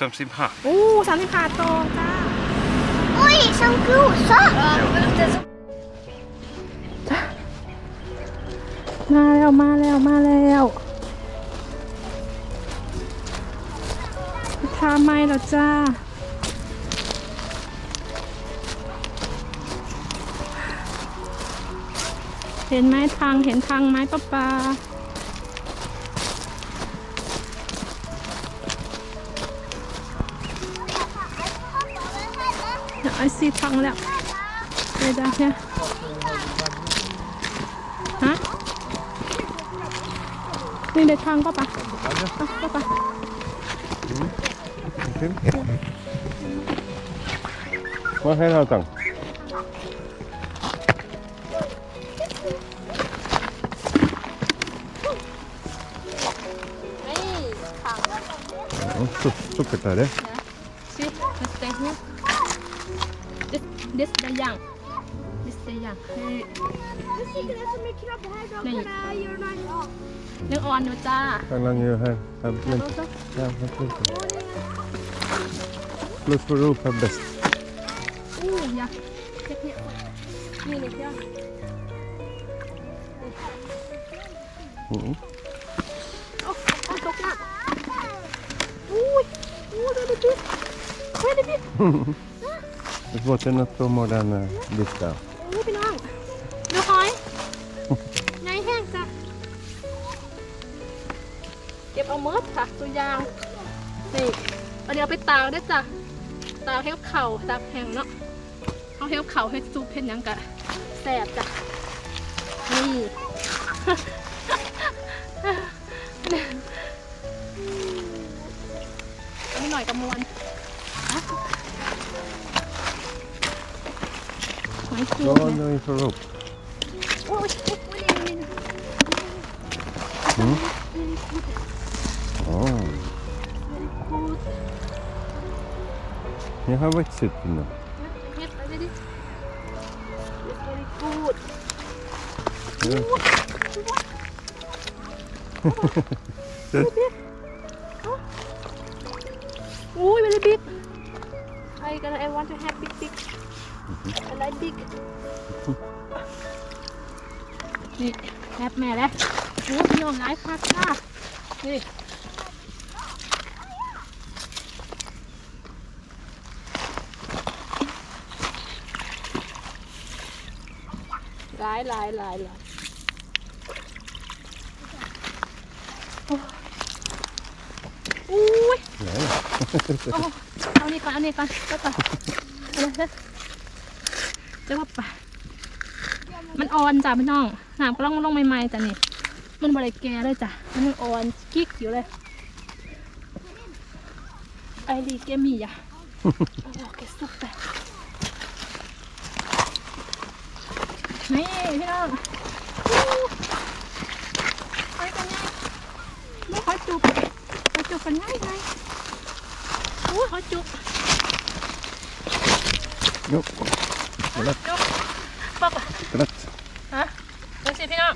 35. อู้สามสิบขาโตจ้า Oj, som grosa! มาแล้วมาแล้วมาแล้วทาไม้แล้วจ้าเห็นไหมทางเห็นทางไหมป้าปา ไอซีทางแล้วเดี๋ยวๆเนี่ยฮะนี่เดินทางป้ This, this the young. This the young. นี่ Jag ser det som en krabba här då. Nej. Kolla, gör den här. ยังอ่อนอยู่จ้า Kan han ju här. här men, ja, vad fint. Plus på roof är bäst. อู้ยาเทคนิคนี่เลยจ้า Mm. โอ้โอ้ตกหนักอุ้ยอู้ดูดิพี่เฮ้ยดิพี่ This water not so more than uh, this down. อู้พี่น้องดูหอยไงแห้งจ้ะเก็บเอาเมิดค่ะตัวยางนี่เอาเดี๋ยวไปตากได้จ้ะตากให้กับเข่าตากแห้งเนาะเอาให้กับเข่าให้ซุปเพ็นหยังกะแสบจ้ะนี่ อันนี้หน่อยกระมวล หอยจูบ Ja, เนี่ย nu inför rope. โอ้ยโอ้ยนี่นี่นี่ Mm. Oh. Jag har vuxit nu. เฮ็ดอะไรดิ It's very good Ja. Oh, very big. I gonna I want to have big big. I like big. นี่แฮปแม่แล้วโอ้พี่น้องหลายคักค่ะนี่หลายหลายหลายหลายโอ้อุ้ย Nej. เอาเอานี่ก่อนเอานี่ก่อนก็ก่อน เอาเลยเด้อเจ้าว่าปะมันอ่อนจ้ะพี่น้องน้ำก็ล่องลงใหม่ๆจ้ะนี่ มันบริแกเลยจ้ะ มันยังอ่อนกิ๊กอยู่เลย ไอรีเกมีอะโอ้แกสุกแต่นี่พี่น้องไปกันไงไม่ค่อจุบไปจุบกันง่ายไงอู้ขาจุก Jo, จุกปักอะ rätt. ฮะดูสิพี่น้อง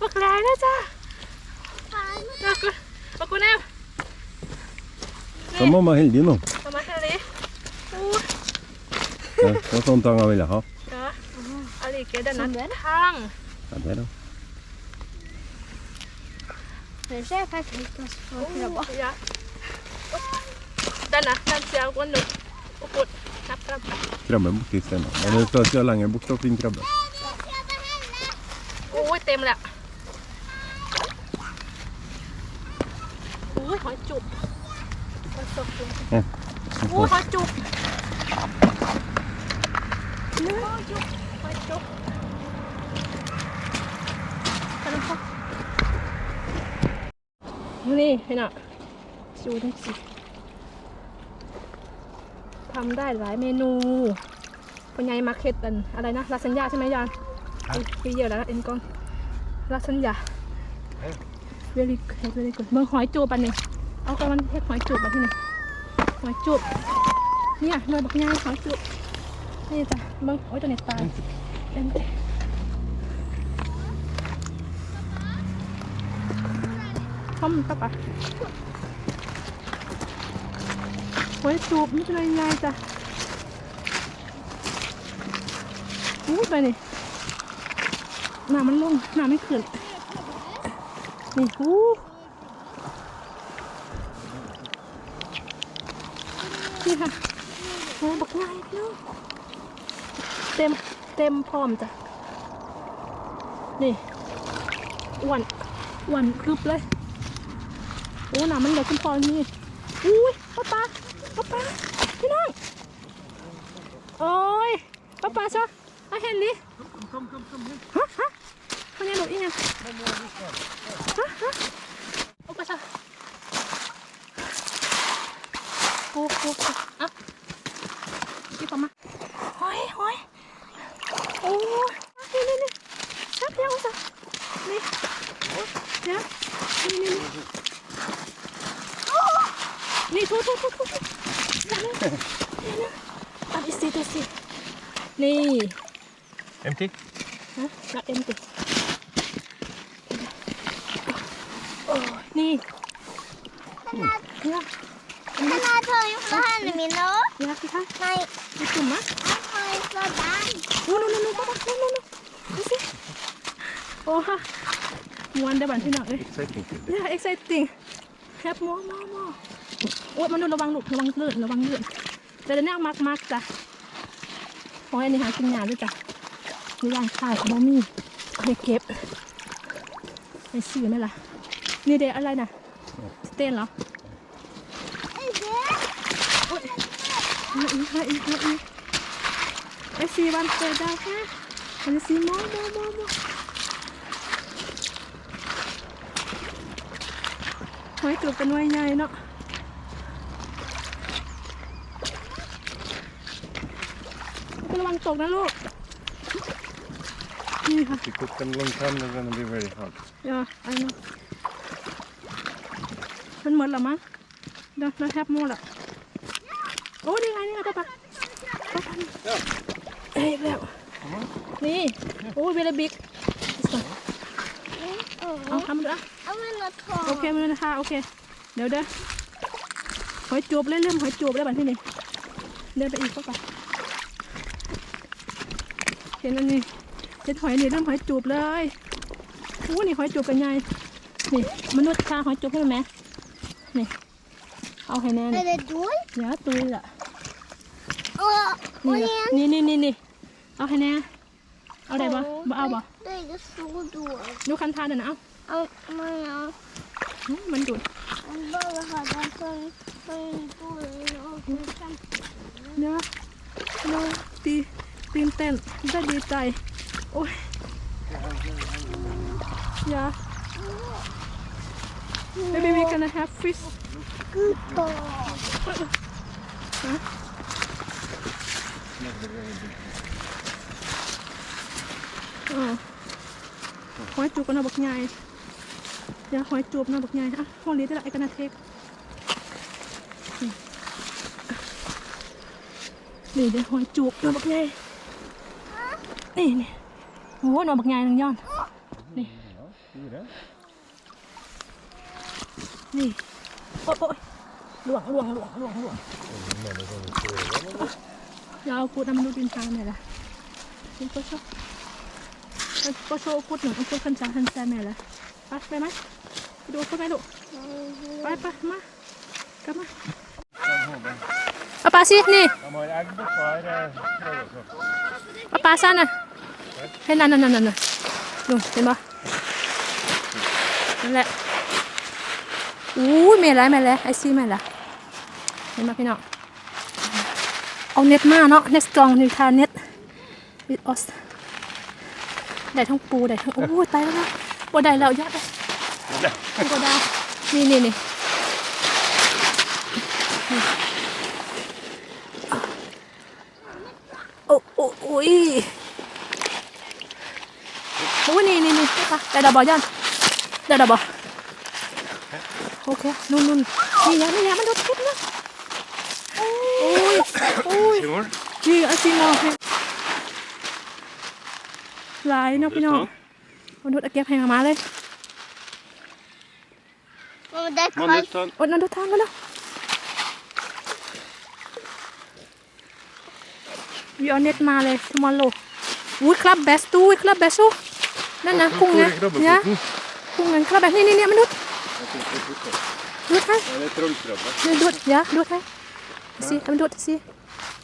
ปักแรงนะจ้าปักกูปักกูแน่ Så mamma heldig nå. ทำมาทะเลอู้ Ja, vad sånt han ville ha. เนาะอะไรเกดันนั้นทาง Ja, det då. Det ser faktiskt ut som en krabba. ยะดันนะดัน เสียงคนหนึ่งอุกุดนับครับ Krabbe borti istället. Men det står att jag längre bort och fin krabbe. อู้ยเต็มแล้วอู้ยหอยจุกหอยสดจุก Ja. อู้หอยจุกอู้หอยจุกหอยจุกไปแล้วค่ะนี่พี่น่ะดูทั้งสิ ทำได้หลายเมนูเป็นไงมาร์เก็ตอันอะไรนะลาซานญ่าใช่ไหมยานปีเยอะแล้วนะเอ็นกอนลาซานญ่า very good very good เมืองหอยจูบอันนี้เอากระมันเฮ็ดหอยจูบมาที่นี่หอยจูบเนี่ยเมืองบักย่างหอยจูบนี่จ้ะเมืองโอ้ยตัวนี้ตายเต็มเลยพร้อมปะปะ หอยจูบไม่เป็นไรง่ายจ้ะอู้ไปนี่หนามันลงหนาไม่ขึ้นนี่อู้นี่ค่ะโอ้บักง่ายเนาะเต็มเต็มพร้อมจ้ะนี่อ้วนอ้วนกรึบเลยโอ้หนามันเหลือขึ้นพอนี่อุ้ยป้าปา ป้าป้าพี่น้อง โอ้ยป้าป้าชอบเอาเห็นดิฮะฮะเขาเนี่ยหนูอีกยังฮะฮะโอ้ป้าชอบโอ้โหอะพี่ป้ามาหอยหอยโอ้ยนี่นี่นี่ชับยังจ้ะนี่เดี๋ยนี่นี่นี่นี่ทุบทุบทุบทุบ นี่นะนี่นะอันนี้สิตัวสินี่ Empty? ฮะรับเอ็มติโอ้ยนี่ Kan เนี่ย jag ta ifrån henne min då? เนี่ยสิคะ Nej, มีจุ่มมะ jag tar ifrån den. โอ้โนโนโนป้าป้าโนโนโนดูสิโอ้ฮะมวนได้บันที่หนักเลย Exciting. เนี่ย exciting แฮปม อมอมอโอ้ยมันดูระวังหลูกระวังเลื่อนระวังเลื่อนแต่เดี๋ยวนี้มักมักจ้ะขอให้อันนี้หากินยาด้วยจ้ะมีร้านขายบะหมี่ไปเก็บไปซื้อไหมล่ะ นี่เด็กอะไรน่ะสเต้นเหรอมาอีกมาอีกมาอีกไอซีวันเกิดดาวค่ะไอซีมอมอมอมอหอยกรุบเป็นไว้ใหญ่เนาะระวัง ตกนะลูก นี่ค่ะ If you cook them long time, they're gonna be very hard. เดี๋ยวไอ้นี่มันเหมือนเหรอมั้งเดี๋ยวเราแทบหมดละโอ้นี่ไงนี่ไงป้าป้าป้าป้าเอ้ยแล้วนี่โอ้ยเวลาบิ๊กเอาทำมันด้วย Jag vill ha โอเคมือนะคะโอเค เดี๋ยวเด้อหอยจูบเล่นเรื่องหอยจูบได้บันที่นี่เดินไปอีกก็ไป เห็นอันนี้เห็นหอยนี่เริ่มหอยจูบเลยอู้นี่หอยจูบกันไงนี่มนุษย์ทาหอยจูบให้ไหมนี่เอาให้แน่ Är นี่ det dåligt? เดี๋ยวตุยละ Och, och นี่ igen. นี่นี่นี่นี่เอาให้แน่เอาได้ปะบ่เอาปะ Det är inte så dåligt. ดูคันทานเดี๋ยวนะเอา Ja, Men jag อื้อมันดูด bara hade en sån sån dålig och sen เดี๋ยวเราตี ตื่นเต้นได้ดีใจ โอ้ยยา maybe we gonna have fish gubbar. อ๋อหอยจูบกันนะบักใหญ่เดี๋ยวหอยจูบนะบักใหญ่อะห้องนี้ได้ละไอ้กันนะเทคนี่นี่เดี๋ยวหอยจูบนะบักใหญ่ นี่นี่โอ้โหหนอนบักใหญ่หนึ่งย้อน นี่ นี่โอ๊ยโอ๊ยหลวงหลวงหลวงหลวงหลวงเดี๋ยวเอากูดำดูดินทางหน่อยละดินก็ชอบก็โชว์กูดหน่อยเอากูดคันจางคันแซมหน่อยละไปไปไหมไปดูกูดไหมลูกไปไปมากลับมาเอาปลาสินี่ De har ägg kvar. eh, เอาปลาซ่าน่ะ เห็นนั่นนั่นนั่นนั่นดูเห็นปะนั่นแหละอู้ยแม่ไรแม่ไรไอซี่แม่ละเห็นปะพี่น้องเอาเน็ตมาเนาะเน็ตสตรองนิทาเน็ตวิดออสได้ทั้งปูได้ทั้งโอ้ยตายแล้วนะบ่ได้แล้วยอดเลยบ่ได้นี่นี่นี่โอ้โอ้โอ้ยโอ้ยนี่ นี่นี่ได้ปะได้ดอกบอยันได้ดอกบอโอเคนู่นนู่นนี่ยังนี่ยังมันโดนทุบนะโอ้ยโอ้ย See more? นี่อาซิมอให้หลายเนาะพี่น้องมนุษย์เอาเก็บให้มาเลย Men det är Man, kallt. this one. อดนันทุกทางมาแล้ววิออนเน็ตมาเลยทุมาโลอุ้ยคลับเบสตูอุ้ยคลับเบสตูนั่นนะกุ้งนะเนี่ยกุ้งนั่นคลับเบสนี่นี่นี่มนุษย์ดูดให้ Det är trollkrabba. นี่ดูดอย่าดูดให้สิมันดูดสิ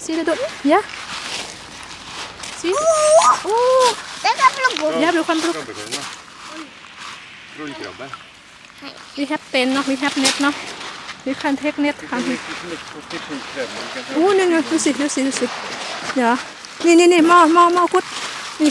สิดูดอย่าสิโอ้ Det kan bli godt. อย่าดูความปลุก Krabbekorn, da. Trollkrabbe. we have pen เนาะ we have net เนาะ we can take net ค่ะ Det är inte så mycket på krabben. Du kan ta โอ้นี่ไงดูสิดูสิดูสิเดี๋ยวนี่นี่นี่หม้อหม้อหม้อคุดนี่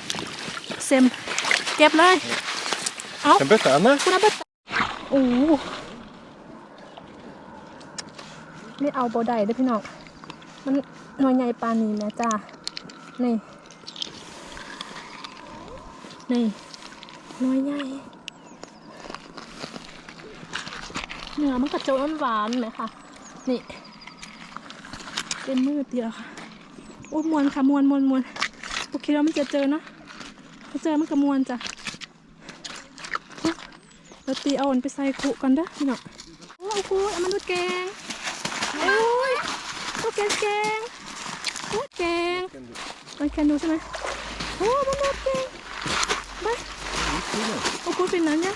same เก็บเลย เอา Den bötta, Anna. คุณอาเบตโอ้ไม่เอาโบได้เด้วยพี่น้อง มันหน่วยใหญ่ปานนี้แม่จ้า นี่ นี่หน่วยใหญ่ เนื้อมันกระโจนหวานไหมคะนี่ เป็นมืดเดียวค่ะ โอ้มวนค่ะมวนมวนมวนโอเคแล้วมันจะเจอเนอะ ถ้าเจอมันก็มวนจ้ะเราตีเอาอันไปใส่คุกันเด้อพี่น้องโอ้คุเอามันดูแกงโอ้ยดูแกงแกงโอ้แกงมันแคนดูใช่ไหมโอ้มันดูดแกงไปเอาคุเป็นนั้นเนี่ย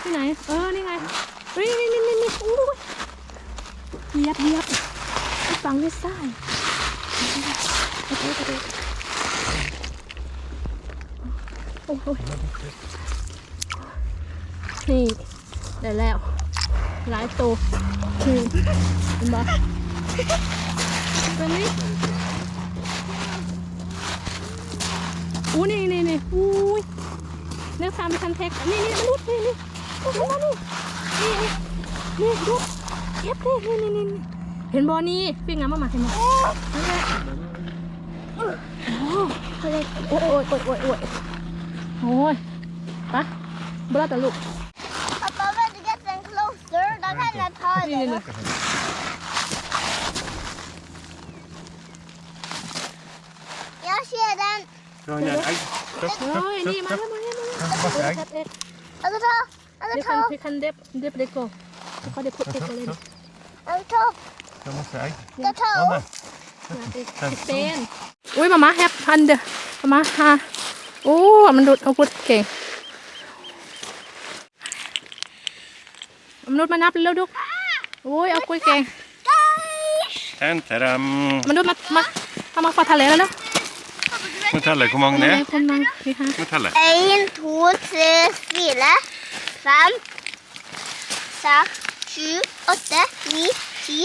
ที่ไหน เออ นี่ไงเฮ้ยนี่นี่นี่นี่โอ้ยเหยียบเหยียบฟังไม่ใส่ โอเคโอเคโอ้ยนี่ได้แล้ว หลายตัวคือเห็นปะตัวนี้อู้นี่นี่นี่อู้ยเนื้อฟาร์มไปทันเทคนี่นี่มนุษย์นี่นี่โอ้โหนี่นี่นี่นี่ดูเก็บนี่นี่นี่นี่เห็นบอนี่ปิ้งงามมากๆเห็นบอนั่นแหละ โอ้โอ้ยโอ้ยโอ้ยโอ้ยโอ้ยโอ้ยโอ้ยไปบลาแต่ลูก Pappa, vil du get den closer? Da kan jeg ta Nei, nei, den. nei. Jeg ser den. Dra ner egg. Stopp, เฮ้ย stopp, นี่ stopp, มา stopp. แล้วมาแล้วมาแล้ว Masse egg. เอ็ด Jeg skal ta. Jeg เด็ก skal คัน ta. พี่คันเด็บเด็บเด็กโก้เขาเด็บพุทธเด็กเลย Jeg skal ta. Det er masse egg. Jeg skal ta Anne. opp. เป็นอุ้ยมามาแฮปพันเดอมามาฮะโอ้มันดูดเอาพุทธเก่งมนุษย์มานับเร็วๆดุกโอ้ยเอากุ้ยเก่ง En, tadam. มนุษย์มามาเอามาฟาทะเลแล้วเนาะ Må telle hvor mange det ไง er. คนมังนี่ฮะ Må telle. En, to, tre, fire, fem, seks, sju, åtte, ni, ti,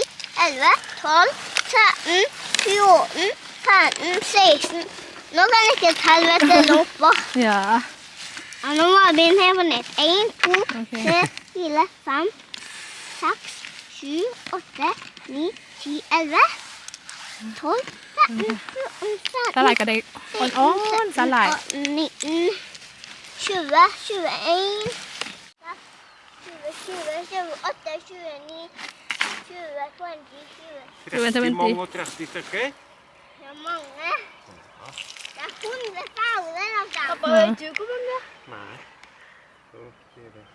elleve, tolv, tretten, fjorten, femten, seksten. Nå kan jeg ikke telle vet du, nå oppå. อย่า Ja, nå må jeg begynne her på nett. En, to, Ok. tre, fire, fem, seks, sju, åtte, ni, ti, elleve, tolv, tretten, fjorten, สลาย femten, กับเด็กอ่อนๆสลาย 19, 20, 21, 20, 20, 28, 29, อย่มองนะอย่คุ้นจะเศร้าเลยเราจ้ะ 아빠의 죽음은มาโอเคเลย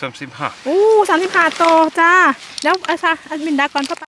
สามสิบห้าโอ้สามสิบห้าดโตจ้า แล้วอาซาอันบินดาก่อนาไป